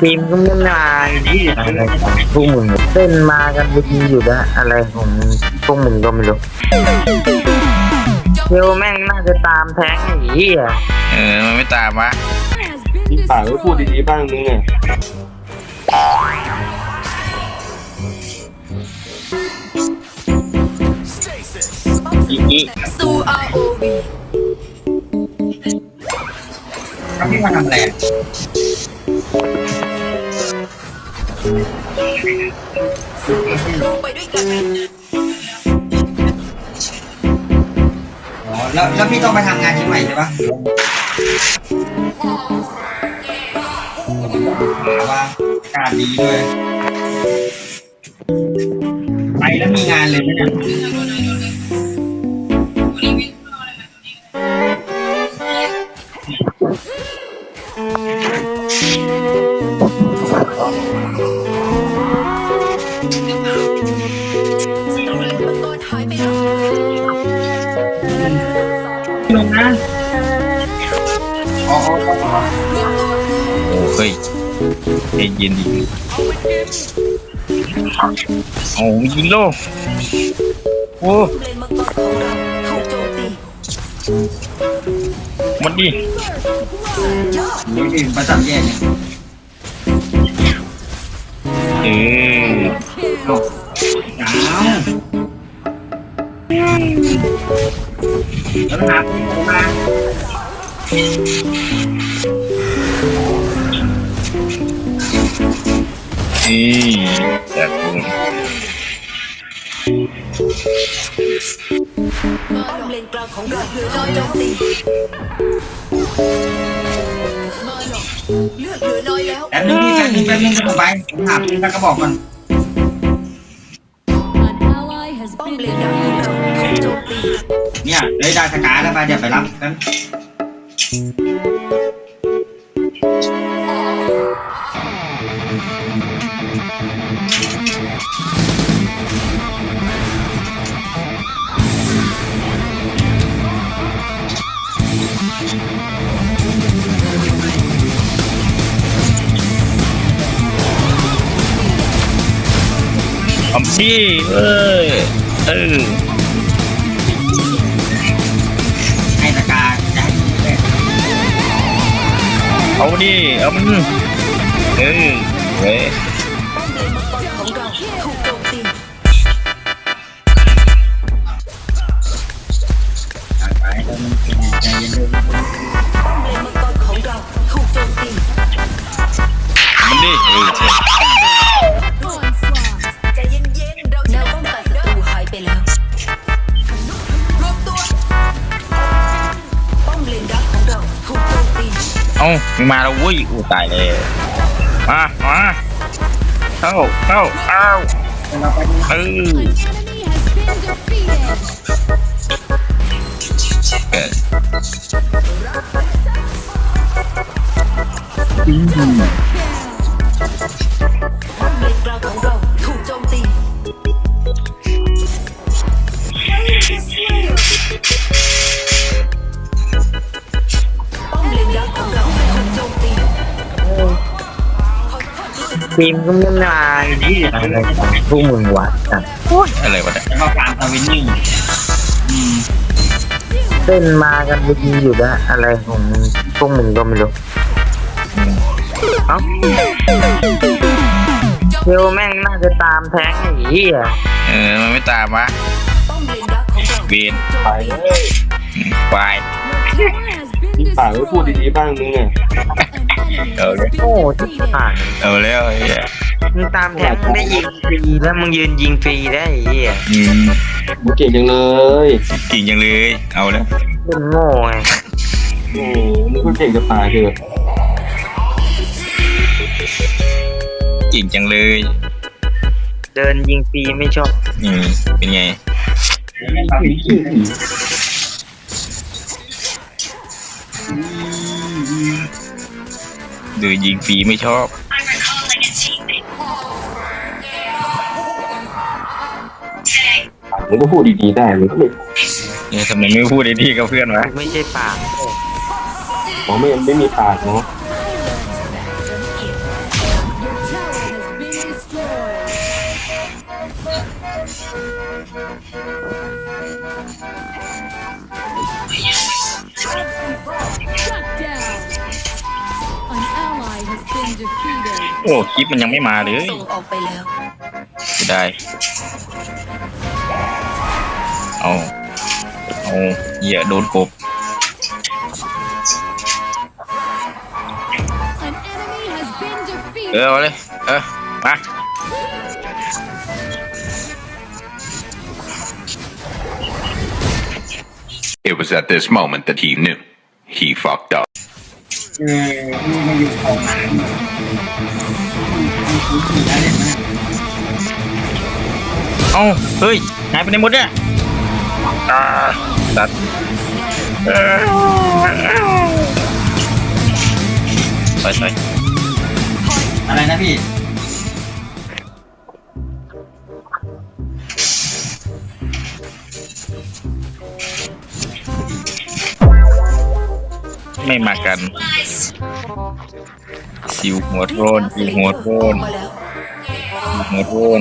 ทีมก็ไม่มาที่อะไรของพวกมึงเต้นมากันดีอยู่นะอะไรของพวกมึงก็ไม่รู้เทลแม่งน่าจะตามแทงไอ้เหี้ยเออ มันไม่ตามวะมีปากก็พูดดีๆบ้างมึงอะอีอีสู้ ROV เขาพี่มาทำอะไร สู้ไปด้วยกันอ๋อแล้วแล้วพี่ต้องไปทำงานที่ใหม่ใช่ปะว่าการดีด้วย ไปแล้วมีงานเลยไหมเนี่ย ลงนะอ๋อโอ้เฮ้ยใจเย็นดิโอ้ยิงโลโอ้เลนมังกรของเราถูกโจมตีมันดิยอดนี่ดิประจับแย่เนี่ย นี่จากคุณป้อมเลนกลางของเราเหลือน้อยโจมตีมาหรอกเลือดเหลือน้อยแล้วแป๊บนึงพี่แป๊บนึงแป๊บนึงจะไปผมหาปืนกระบอกก่อน An ally has ป้อม been เลนกลางของเราถูกโจมตี เนี่ยเลยได้สกาแล้วมาเดี๋ยวไปรับกัน อมพี่เเอาดิเอามันเออเว้ยป้อมเลนมังกรของเราถูกโจมตีไปแล้วมันเป็นใจเย็นป้ออเราถูกโจมตีๆมันดิเออ มึงมาแล้วเว้ยอู้ตายเลยมามาเข้าเข้าเอ้าเออ An enemy โทษด้วยทีมก็ไม่มาที่อะไรของพวกมึงวะอะอะไรวะเนี่ยมาฟาร์มทวินนิ่งเต้นมากันดีอยู่นะอะไรของพวกมึงก็ไม่รู้เอ้าเทลแม่งน่าจะตามแทงไอ้เหี้ยเออมันไม่ตามวะป้อมเลนดักของเราเวียนถูกโจมไปตีเลยควาย Your tower has been มีปากก็พูด destroyed. ดีๆบ้างมึงอะ An enemy has Okay. been โอ้ที่ defeated. ผ่านเอาแล้วไอ้เหี้ยมึงตามแทงมึงได้ยิงฟรีแล้วมึงยืนยิงฟรีได้ไอ้เหี้ยอืมมึงเก่งจังเลยจริงจังเลย เอาแล้วเป็นโง่ไงโอ้โหมึงก็เก่งจะตายเถอะจริงจังเลยเดินยิงฟรีไม่ชอบอืมเป็นไง ดูยิงฟรีไม่ชอบมึงก็พูดดีๆได้มึงก็ไม่เนี่ยทำไมไม่พูดไอ้ที่กับเพื่อนวะไม่ใช่ปากมองไม่ไม่มีปากเนาะ defeated. โอ้คลิปมันยังไม่มาเลยส่งออกไปแล้ว จะได้ เอา เอาเหยียโดนกบ An enemy has been เอ defeated. อเอาเลย เออ มา It was at this moment that he knew. He fucked up. เออนี่มาอยู่ของหางขี่ได้เลยนะเอ้าเฮ้ยหายไปไหนหมดเนี่ยอ่าตัดเอ้ยใส่ใส่อะไรนะพี่ ไม่มากันจิวหัวโรนจิวหัวโรนมาแล้วหัวโรน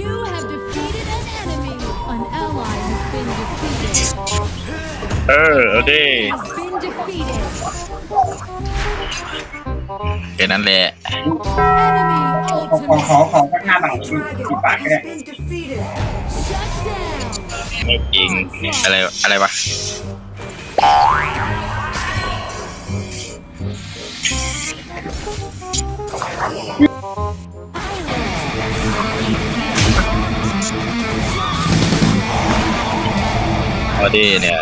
You have defeated an enemy. An ally has been defeated. เออเอาดิ Has been defeated. แค่นั้นแหละ ขอขอขอข้าบาทสิบบาทก็ได้ไม่จริงอะไรอะไรวะเอดิเนี่ย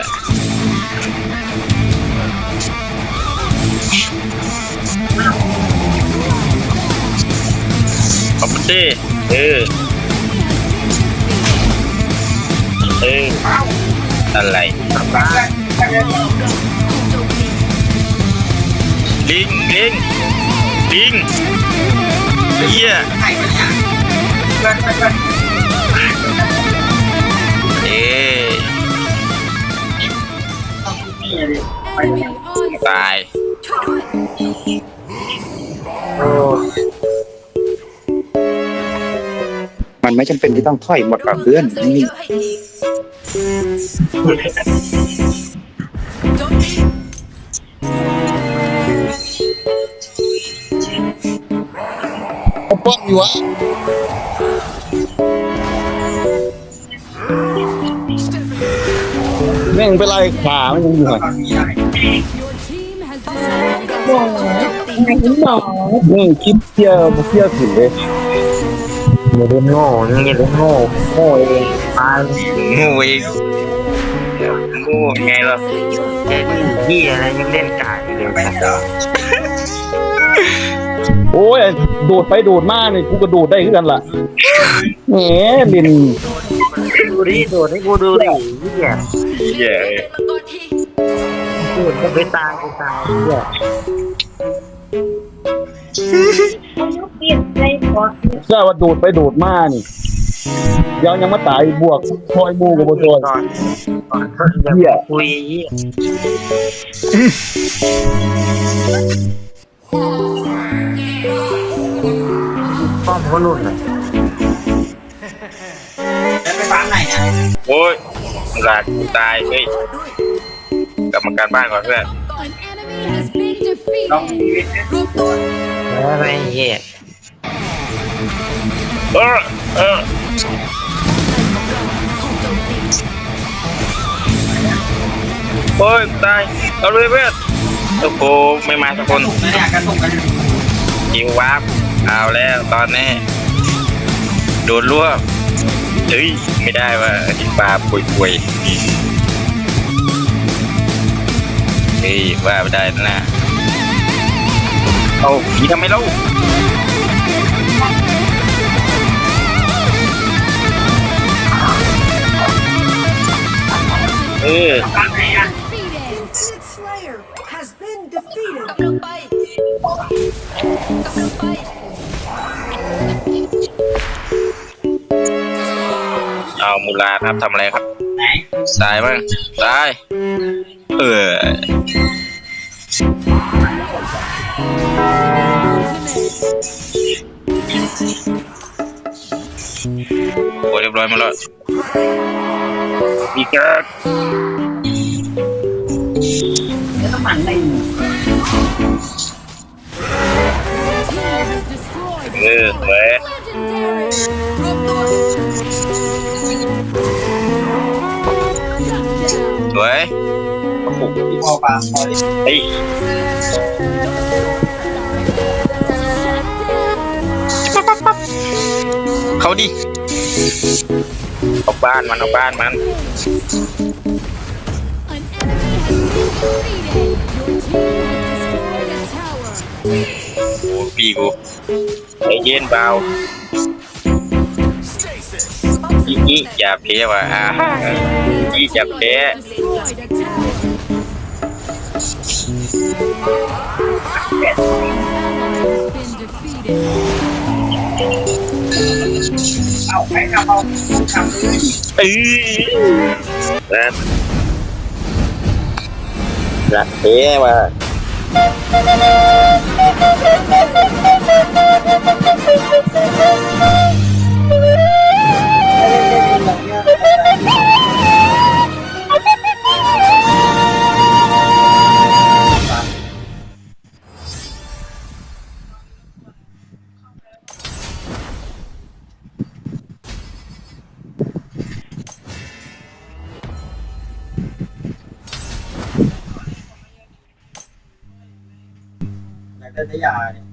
อบคุณดิเออเอออะไรลิงลิงลิงเฮียไหนวะเนี่ยเพื่อนเพื่อน ไม่จำเป็นที่ต้องถอยหมดกับเพื่อนเยนี่อะให้ทีโจมตีป้อมอยู่วะแม่งเป็นไรขามันยังอยู่ตอนนี้ได้ Your team has destroyed แม่งคิดเที่ยวมาเที่ยวถึงเลย อย่าเล่นโง่อย่าเล่นโง่โง่เองตายงูอีกงูไงล่ะแค่นี้ที่อะไรยังเล่นกายอยู่เลยไปเถอะโอ้ยโดดไปโดดมาเนี่ยกูก็โดดได้ขึ้นกันล่ะแหมเล่นดูดิโดดให้กูดูดิเหี้ยเหี้ยเป็นมังกรทีโดดจะไปตายกูตายเหี้ยท ราบว่าโดดไปโดดมานี่ยังยังมาตายบวกคอยมูกับบตัวก่อนก่อนอย่าเหี้ยคุยเหี้ยป้อมเขาหลุดเลยแล้วไปฟาร์มไหนเนี่ยโอ้ยหลาดกูตายเฮ้ยกลับมาการบ้านก่อนเพื่อน An enemy has been ลองชี defeated. วิตเนี่ยรวมตัวแล้วไอ้เหี้ย เออเออโอ้ยตายเอาเลยเพื่อนโอ้โหไม่มาสักคนกระตุกนะเนี่ยกระตุกกันยิงวับเอาแล้วตอนนี้โดนรวบเฮ้ยไม่ได้ว่ายิงปลาป่วยๆเฮ้ยว่าไม่ได้นะเอาผีทำไมเล่า ออฟาร์มไหนอะ Defeated. กำลังไปกำลังไปเอามูลาครับทำอะไรครับไหนตายบ้างตายเออ Ultimate. โอ้เรียบร้อยมาแล้ว อีกเกิดแล้วต้องหมันใน Team has destroyed เออสวย legendary. รวมตัว Shut down. สวยโอ้โหที่พอปลาพอดิเฮ้ยเขาดิ เอาบ้านมันเอาบ้านมัน An enemy has been defeated. Your team has destroyed a tower. โอ้พี่กูใจเย็นเบาอีอีอย่าเพ้ว่ะอ่าอีอย่าเพ้ Destroyed a tower. An ally has ไปทำเอาทำเลยเอ้ยนั่นอย่าเพ้ว่ะอยากไ área.